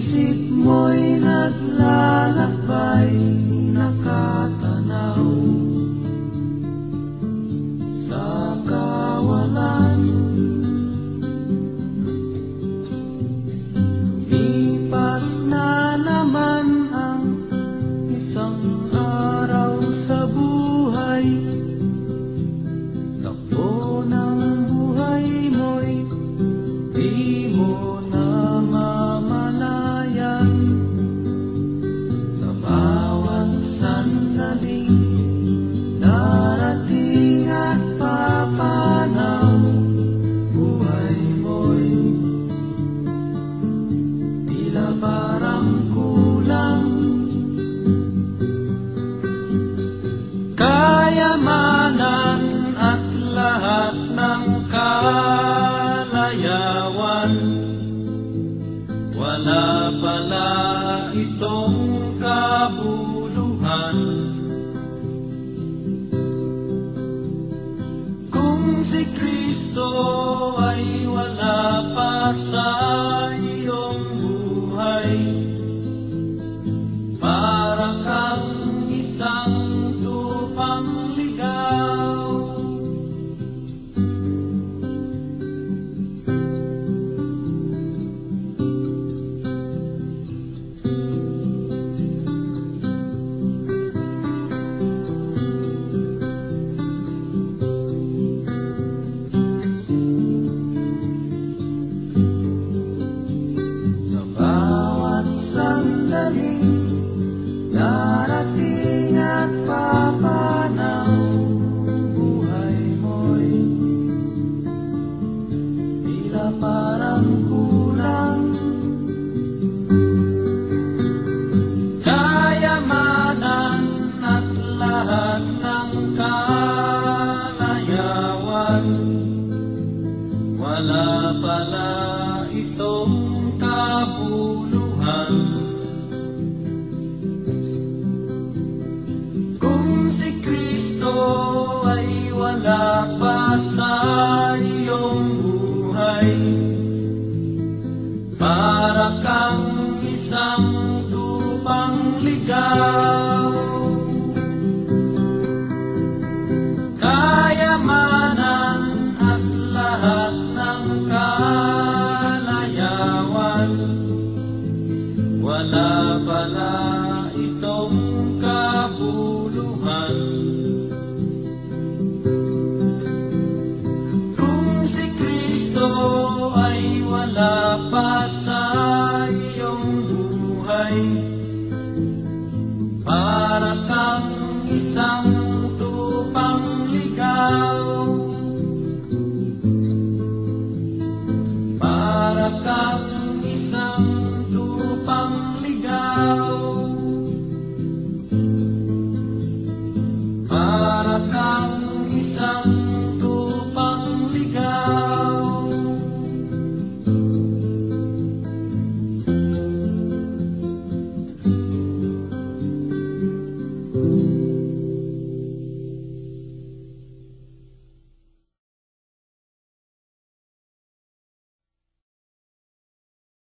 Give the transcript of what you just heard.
isip mo'y naglalakbay Nakatanaw. Sa kawalan Lipas na naman ang isang araw sa buhay. Takbo ng buhay mo'y di Ating at papanaw buhay mo'y Tila parang kulang. Kayamanan kalayawan Wala pala itong kabuluhan. Si Kristo ay wala pa sa iyong ay wala pa sa iyong buhay. Para kang isang tupang ligaw Kristo ay wala pa sa iyong buhay. Para kang isang tupang ligaw. Para kang isang